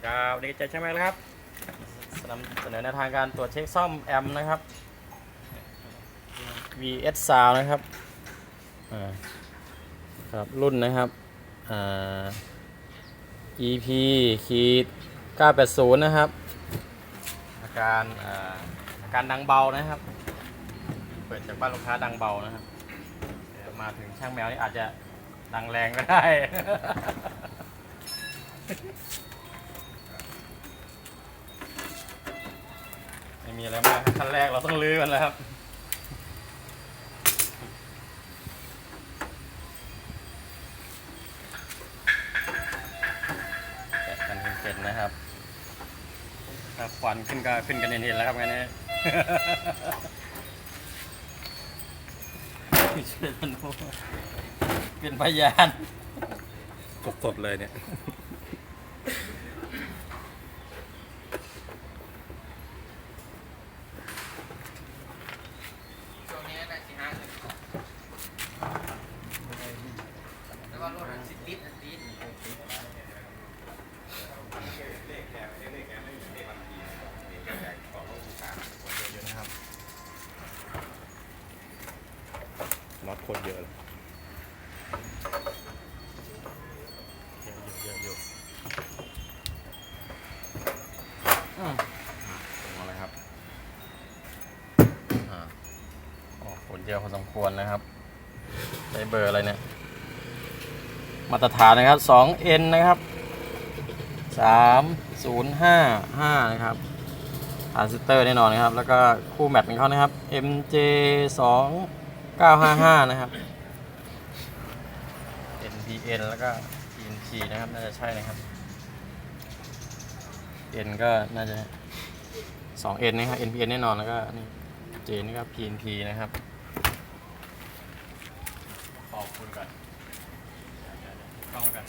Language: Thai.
ดีครับวันนี้เจใช่ไหมครับนำเสนอแนวทางการตรวจเช็คซ่อมแอมนะครับ VS Sound นะครับครับ รุ่นนะครับ EP ขีด980 นะครับ อาการอาการดังเบานะครับ เปิดจากบ้านลูกค้าดังเบานะครับ มาถึงช่างแมวนี่อาจจะดังแรงก็ได้ ไม่มีอะไรมากขั้นแรกเราต้องลื้อมันแล้วครับแกะกันเห็นๆนะครับถ้าควันขึ้นก็ขึ้นกันเห็นๆแล้วครับงั้นเนี่ยช่วยกันดูเป็นพยาน สดๆเลยเนี่ย ช่วงนี้ได้สิห้าเลยแล้ วก็รถสิติดอันติดน็อตคตรเยอะเลยเยอะๆอยู่อืมมาเลยครับอ่าโอ้ฝนเยอะพอสมควรนะครับใช้เบอร์อะไรเนี่ย มาตรฐานนะครับ 2N นะครับ 3055 นะครับทรานซิสเตอร์แน่นอนนะครับ แล้วก็คู่แมทของเขานะครับ MJ 2955 นะครับ NPN แล้วก็ TNT นะครับ น่าจะใช่นะครับ N ก็น่าจะ 2N นะครับ NPN แน่นอนแล้วก็นี่ J นี่ก็ PNP นะครับ ขอบคุณก่อน กล้องกัน